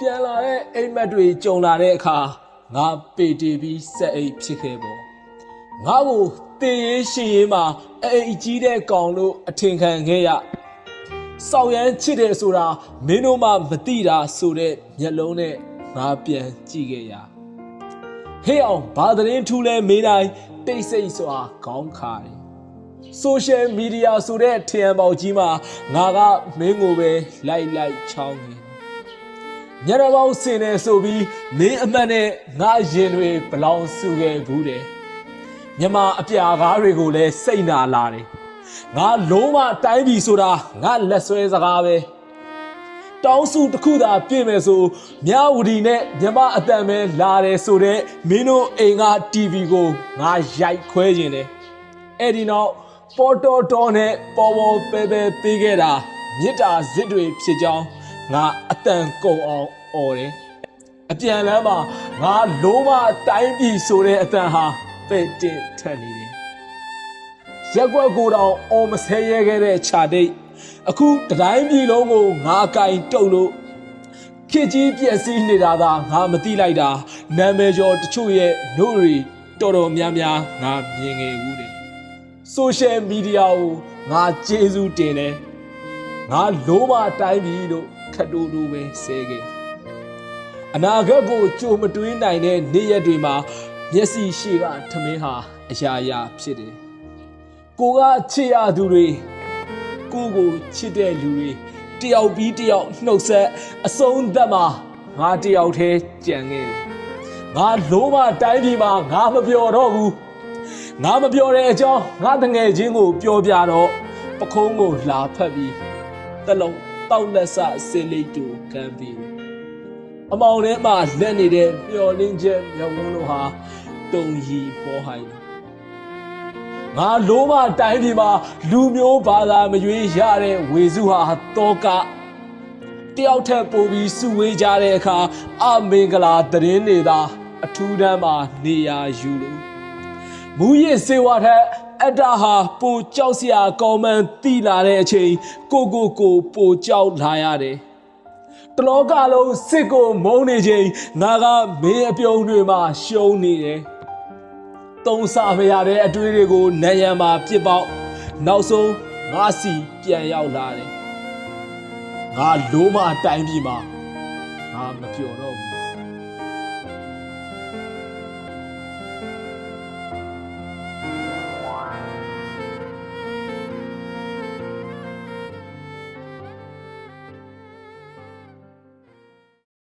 ပြန်လာတဲ့အိမ်မက်တွေကြုံလာတဲ့အခါငါပေတီပြီးစက်အိတ်ဖြစ်ခဲ့ပေါ့ငါ့ကိုတင်ရေးရှင်ရေးမှာအိမ်ကြီးတဲ့ကောင်လို့အထင်ခံခဲ့ရစောက်ရမ်းချစ်တယ်ဆိုတာမင်းတို့မှမသိတာဆိုတဲ့မျက်လုံးနဲ့ငါပြန်ကြည့်ခဲ့ရဟေးအောင်ဘာသတင်းထူးလဲမေးတိုင်းတိတ်ဆိတ်စွာခေါင်းခါတယ် social media ဆိုတဲ့ထင်ရပေါက်ကြီးမှာငါကမင်းကိုပဲလိုက်လိုက်ချောင်းနေတယ်။ ညရပေါင်းစင်နေဆိုပြီးမင်းအမှတ်နဲ့ငါရင်တွေဘလောင်စုခဲ့ဘူးတယ်။မြမအပြာကားတွေကိုလည်းစိတ်နာလာတယ်။ငါလုံးဝတိုင်းပြီဆိုတာငါလက်ဆွဲစကားပဲ။တောင်းစုတစ်ခုသာပြင်မယ်ဆိုမြဝတီနဲ့မြမအတန်ပဲလာတယ်ဆိုတော့မင်းတို့အိမ်က TV ကိုငါရိုက်ခွဲခြင်းတယ်။အဲ့ဒီနောက်ပေါ်တော်တော်နဲ့ပေါ်ပေါ်ပဲပဲပေးခဲ့တာမြစ်တာဇစ်တွေဖြစ်ကြောင်း ငါအတန်ကုန်အောင်អော်တယ်။အပြန်လမ်းမှာငါလုံးဝတိုင်းပြီဆိုတဲ့အတန်ဟာပဲ့တင်ထက်နေတယ်။ရက်ွက်ကိုတောင်အော်မဆဲရဲခဲ့တဲ့ခြာဒိတ်အခုတတိုင်းပြည်လုံးကိုငါကင်တုတ်လို့ခစ်ကြီးပြက်စီးနေတာသာငါမသိလိုက်တာနာမည်ကျော်တချို့ရဲ့နှုတ်တွေတော်တော်များများငါမြင်ခဲ့ဘူးတယ်ဆိုရှယ်မီဒီယာကိုငါကျေးဇူးတင်တယ်ငါလုံးမတိုင်းပြီလို့ခ တ်တူတူပဲဆဲခဲ့အနာဂတ်ကိုကြိုမတွေးနိုင်တဲ့နေ့ရက်တွေမှာမျက်စိရှိကထမင်းဟာအရာရာဖြစ်တယ်ကိုကချစ်ရသူတွေကိုကိုချစ်တဲ့လူတွေတယောက်ပြီးတယောက်နှုတ်ဆက်အဆုံးသတ်မှာငါတယောက်တည်းကြံခဲ့တယ်ငါလုံးမတိုင်းပြည်မှာငါမပြောတော့ဘူးငါမပြောတဲ့အကြောင်းငါတငယ်ချင်းကိုပြောပြတော့ပခုံးကိုလာဖက်ပြီးတလုံး တောက်လက်ဆစေလိတ်တူကမ်းပြီးအမောင်ထဲမှာလက်နေတဲ့မျော်လင့်ချက်မျက်ဝန်းတို့ဟာတုံရီပေါ်ဟိုင်းတယ်ငါလုံးမတိုင်းပြည်မှာလူမျိုးဘာသာမရွေးရတဲ့ဝေစုဟာတောကတယောက်ထက်ပိုပြီးစုဝေးကြတဲ့အခါအမင်္ဂလာသတင်းတွေသာအထူးတန်းမှာနေရာယူလို့မူရစ်စေဝါထက် အတ္တဟာပိုကြောက်စရာကောင်းမှန်းသိလာတဲ့အချိန်ကိုကိုကိုပိုကြောက်လာရတယ်တလောကလုံးစစ်ကိုမုန်းနေချိန်ငါကမင်းအပြုံးတွေမှာရှုံးနေတယ်သုံးစားမရတဲ့အတွေးတွေကိုနယံမှာပြစ်ပေါက်နောက်ဆုံးငါစီပြန်ရောက်လာတယ်ငါလိုမအတိုင်းပြည်မှာငါမပြောတော့ဘူး